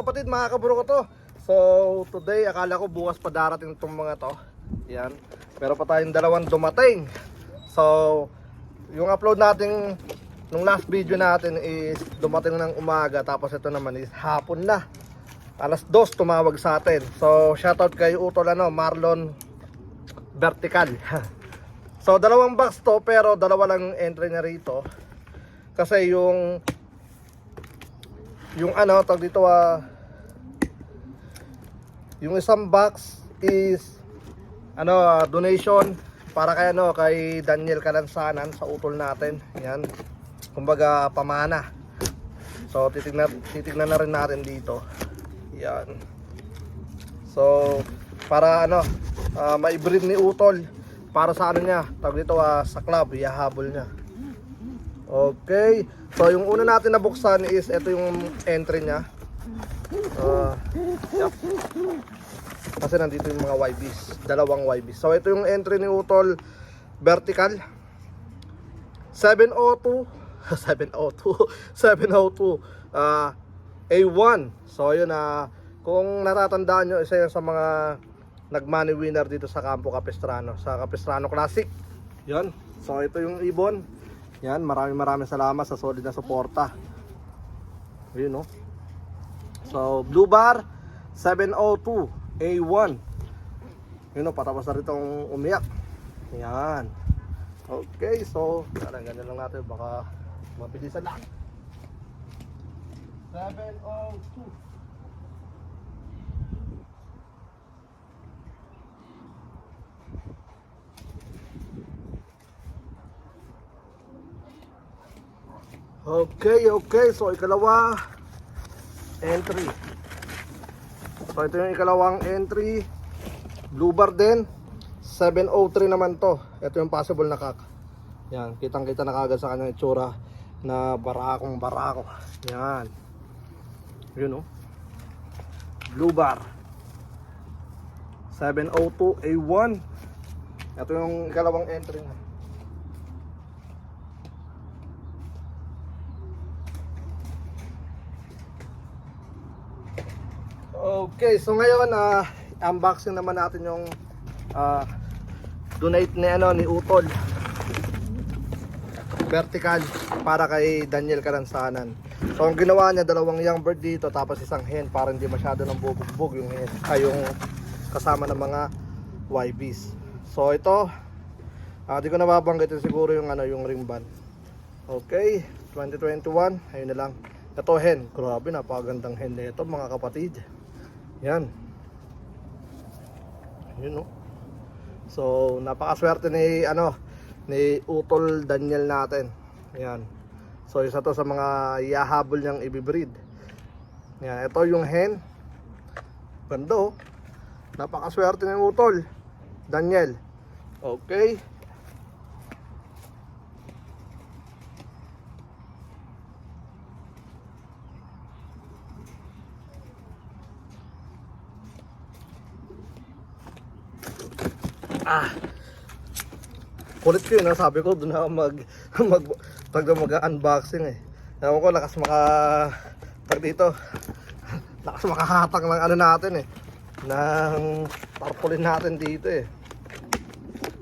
kapatid, mga kaburo ko to. So, today, akala ko bukas pa darating itong mga to. Yan. Pero pa tayong dalawang dumating. So, yung upload natin nung last video natin is dumating ng umaga. Tapos ito naman is hapon na. Alas 2 tumawag sa atin. So, shoutout kay Utol ano, Marlon Vertical. so, dalawang box to pero dalawa lang entry na rito. Kasi yung yung ano, tag dito ah, yung isang box is ano, ah, donation para kay ano, kay Daniel Kalansanan sa utol natin. Yan. Kumbaga pamana. So titignan titignan na rin natin dito. Yan. So para ano, ah, maibreed ni utol para sa ano niya, tag dito ah, sa club, ihahabol niya. Okay. So yung una natin nabuksan is ito yung entry niya. Ah, yup. Kasi nandito yung mga YBs, dalawang YBs. So ito yung entry ni Utol vertical 702 702 702 ah A1. So ayun na kung natatandaan nyo isa yan sa mga nagmoney winner dito sa Campo Capistrano, sa Capistrano Classic. Yan. So ito yung ibon. Yan, maraming maraming salamat sa solid na suporta. Ayun no. So, Blue Bar 702 A1. Yun no, patapos na ritong umiyak. Yan. Okay, so, parang ganyan lang natin. Baka mabilisan lang. 702. Okay, okay. So, ikalawa, entry. So, ito yung ikalawang entry. Blue bar din. 703 naman to. Ito yung possible na kak. Yan, kitang-kita na kagad sa kanyang itsura na barakong barako. Yan. Yun oh. Blue bar. 702 A1. Ito yung ikalawang entry na. Okay, so ngayon ah unboxing naman natin yung ah, donate ni ano ni Utol. Vertical para kay Daniel Karansanan. So ang ginawa niya dalawang young bird dito tapos isang hen para hindi masyado nang bubugbog yung hen, ay yung kasama ng mga YBs. So ito ah di ko na babanggitin siguro yung ano yung ring band. Okay, 2021, ayun na lang. Ito hen, grabe napakagandang hen nito mga kapatid. Yan. Yun no. So, napakaswerte ni ano ni Utol Daniel natin. Yan. So, isa to sa mga yahabol niyang ibibreed. Yan, ito yung hen. Ganda oh. Napakaswerte ni Utol Daniel. Okay. Ah. Kulit ko yun, ah. sabi ko doon ako mag mag tag mag-unboxing eh. Ewan ko lakas maka tag dito. Lakas makahatak ng ano natin eh. Ng tarpaulin natin dito eh.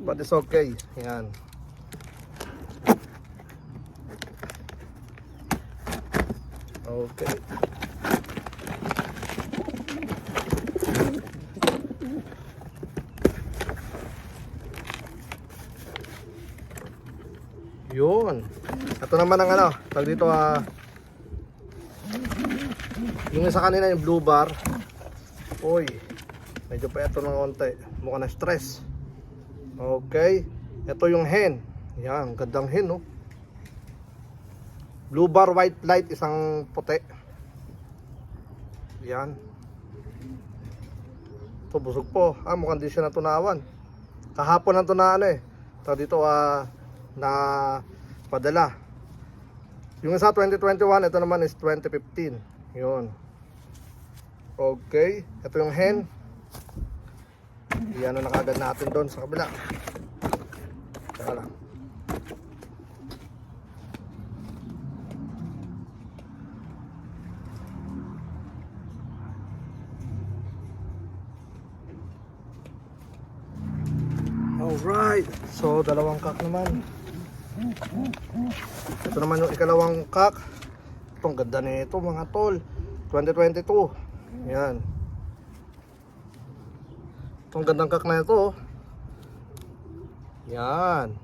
But it's okay. Yan. Okay. Yun. Ito naman ang ano, tag dito ah. yung isa kanina yung blue bar. Uy. Medyo pa ito ng konti. Mukha na stress. Okay. Ito yung hen. Yan, gandang hen no. Blue bar white light isang puti. Yan. Ito busog po. Ah, mukhang di siya natunawan. Kahapon ang tunaan eh. Tag dito ah na padala. Yung isa 2021, ito naman is 2015. Yun. Okay, ito yung hen. Iyan na kagad natin doon sa kabila. Teka lang. Alright, so dalawang cup naman. Ito naman yung ikalawang kak. Itong ganda nito mga tol. 2022. Yan. Itong gandang kak na ito. oh. Yan.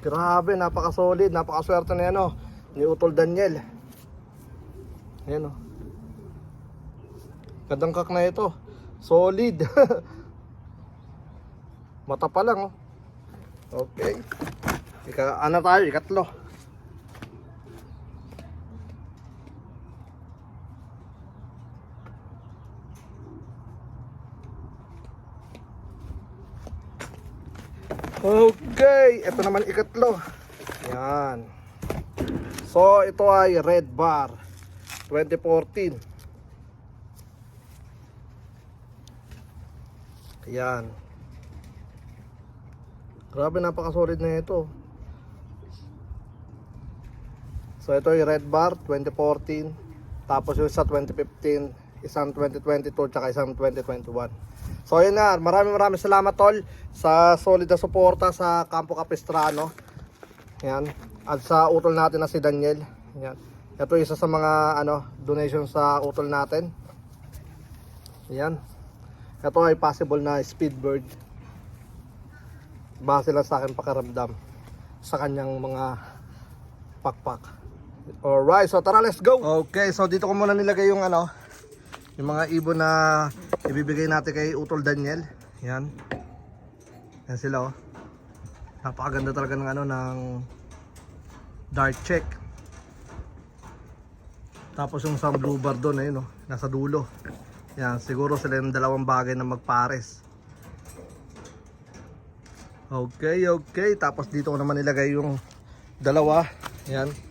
Grabe, napaka-solid, napaka-swerte na yan oh. Ni Utol Daniel. Yan oh. Gandang kak na ito. Solid. Mata pa lang oh. Okay. Ika, ano tayo? Ikatlo. Okay, ito naman ikatlo. Yan. So, ito ay Red Bar 2014. Yan. Grabe, napaka-solid na ito. So, ito yung Red Bar 2014. Tapos yung sa 2015, isang 2022, tsaka isang 2021. So, yun na. Maraming maraming salamat, tol, sa solid na suporta sa Campo Capistrano. Yan. At sa utol natin na si Daniel. Yan. Ito isa sa mga ano donation sa utol natin. Yan. Ito ay possible na speedbird. Base lang sa akin pakaramdam sa kanyang mga pakpak. Alright, so tara let's go. Okay, so dito ko muna nilagay yung ano, yung mga ibon na ibibigay natin kay Utol Daniel. Yan. Yan sila oh. Napakaganda talaga ng ano ng dark check. Tapos yung sa blue bar doon ayun oh, nasa dulo. Yan, siguro sila yung dalawang bagay na magpares. Okay, okay. Tapos dito ko naman nilagay yung dalawa. Yan.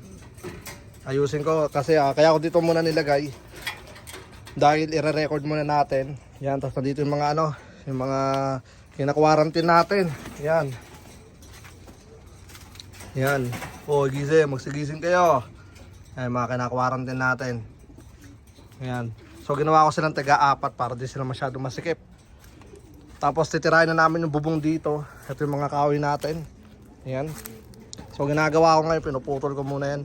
Ayusin ko kasi ah, kaya ako dito muna nilagay. Dahil ire-record muna natin. Yan, tapos nandito yung mga ano, yung mga kinakwarantin natin. Yan. Yan. O, gising, magsigising kayo. Yan, mga kinakwarantin natin. Yan. So, ginawa ko silang taga-apat para di sila masyado masikip. Tapos, titirahin na namin yung bubong dito. Ito yung mga kahoy natin. Yan. So, ginagawa ko ngayon, pinuputol ko muna yan.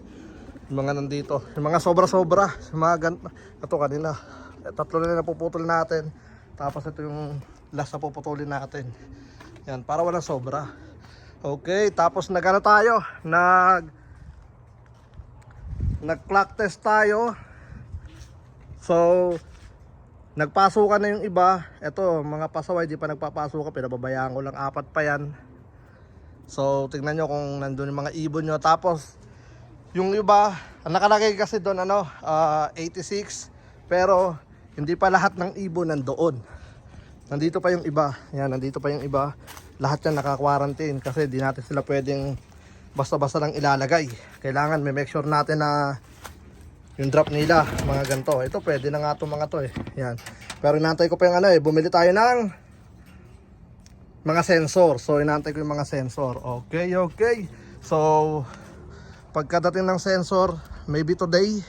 Yung mga nandito. Yung mga sobra-sobra. Yung mga gan... Ito kanina. Tatlo na napuputol natin. Tapos, ito yung last na puputulin natin. Yan, para walang sobra. Okay, tapos nagano tayo? Nag nag-clock test tayo. So, nagpasukan na yung iba. Ito, mga pasaway, di pa nagpapasukan. Pinababayaan ko lang, apat pa yan. So, tingnan nyo kung nandun yung mga ibon nyo. Tapos, yung iba, ang nakalagay kasi doon, ano, ah, 86. Pero, hindi pa lahat ng ibon nandoon. Nandito pa yung iba. Yan, nandito pa yung iba. Lahat yan naka-quarantine kasi di natin sila pwedeng basta-basta lang ilalagay. Kailangan may make sure natin na yung drop nila, mga ganito. Ito pwede na nga itong mga to eh. Yan. Pero inantay ko pa yung ano eh, bumili tayo ng mga sensor. So inantay ko yung mga sensor. Okay, okay. So pagkadating ng sensor, maybe today,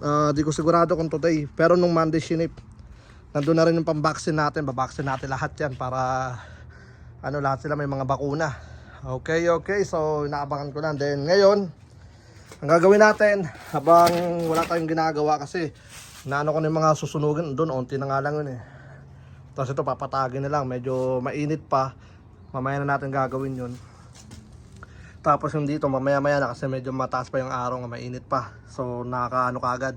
ah, di ko sigurado kung today, pero nung Monday shinip, nandun na rin yung pang-vaccine natin, babaksin natin lahat yan para ano lahat sila may mga bakuna. Okay, okay. So inaabangan ko lang. Then ngayon, ang gagawin natin habang wala tayong ginagawa kasi naano ko na yung mga susunugin doon, onti na nga lang yun eh. Tapos ito papatagin na lang, medyo mainit pa. Mamaya na natin gagawin yun. Tapos yung dito, mamaya maya na kasi medyo mataas pa yung araw nga mainit pa. So nakakaano kagad.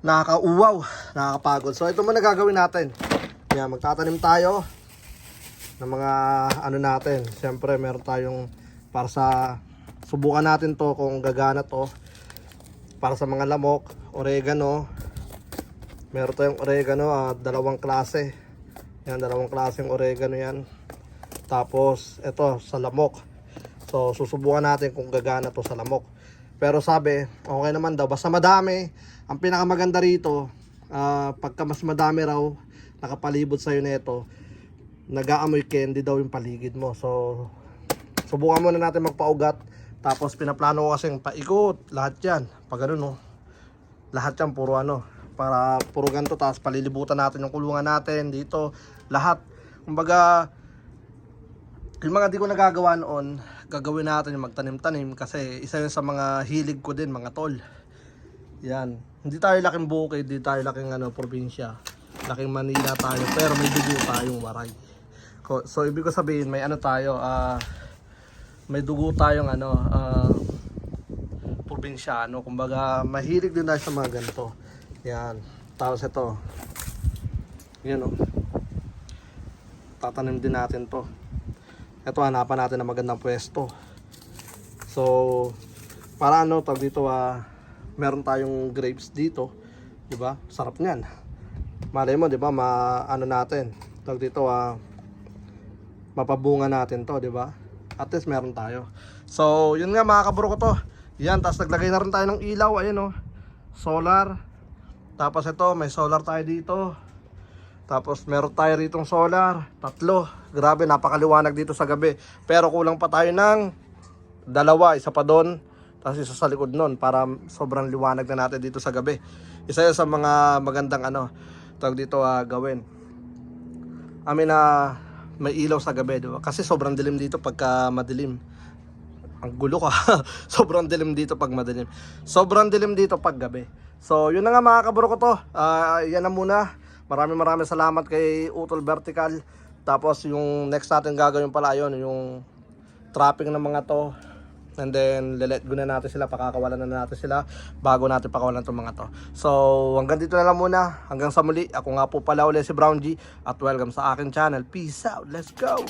Nakakauwaw, nakakapagod. So ito muna gagawin natin. Yan, magtatanim tayo ng mga ano natin. Siyempre meron tayong para sa subukan natin to kung gagana to. Para sa mga lamok, oregano. Meron tayong oregano, ah, dalawang klase. Yan, dalawang klaseng oregano yan. Tapos, ito, sa lamok. So, susubukan natin kung gagana to sa lamok. Pero sabi, okay naman daw. Basta madami. Ang pinakamaganda rito, ah, pagka mas madami raw, nakapalibot sa'yo nito, nag-aamoy candy daw yung paligid mo. So, subukan muna natin magpaugat. Tapos, pinaplano ko kasing paikot. Lahat yan. Pag ano, no. Lahat yan, puro ano. Para puro ganito. Tapos, palilibutan natin yung kulungan natin dito. Lahat. Kumbaga, yung mga di ko nagagawa noon, gagawin natin yung magtanim-tanim kasi isa yun sa mga hilig ko din, mga tol. Yan. Hindi tayo laking bukid, hindi tayo laking ano, probinsya. Laking Manila tayo, pero may dugo tayong waray. So, ibig ko sabihin, may ano tayo, ah, may dugo tayong ano, ah, probinsyano. Kumbaga, mahilig din tayo sa mga ganito. Yan. Tapos ito. Yan oh. Tatanim din natin to. Ito, hanapan natin ng magandang pwesto. So, para ano, tawag dito, ah, meron tayong grapes dito. Di ba? Sarap niyan. Malay mo, di ba, ma, ano natin, tawag dito, ah, mapabunga natin to, di ba? At least meron tayo. So, yun nga mga kaburo ko to. Yan, tapos naglagay na rin tayo ng ilaw, ayun oh. Solar. Tapos ito, may solar tayo dito. Tapos meron tayo ritong solar, tatlo. Grabe, napakaliwanag dito sa gabi. Pero kulang pa tayo ng dalawa, isa pa doon, tapos isa sa likod nun para sobrang liwanag na natin dito sa gabi. Isa yun sa mga magandang ano, tawag dito ah, gawin. Amin na may ilaw sa gabi, di ba? Kasi sobrang dilim dito pagka madilim. Ang gulo ka. sobrang dilim dito pag madilim. Sobrang dilim dito pag gabi. So, yun na nga mga kaburo ko to. Ah, yan na muna. Maraming maraming salamat kay Utol Vertical. Tapos yung next natin gagawin pala yun, yung trapping ng mga to. And then, let go na natin sila, pakakawalan na natin sila bago natin pakawalan itong mga to. So, hanggang dito na lang muna. Hanggang sa muli. Ako nga po pala ulit si Brown G. At welcome sa akin channel. Peace out. Let's go!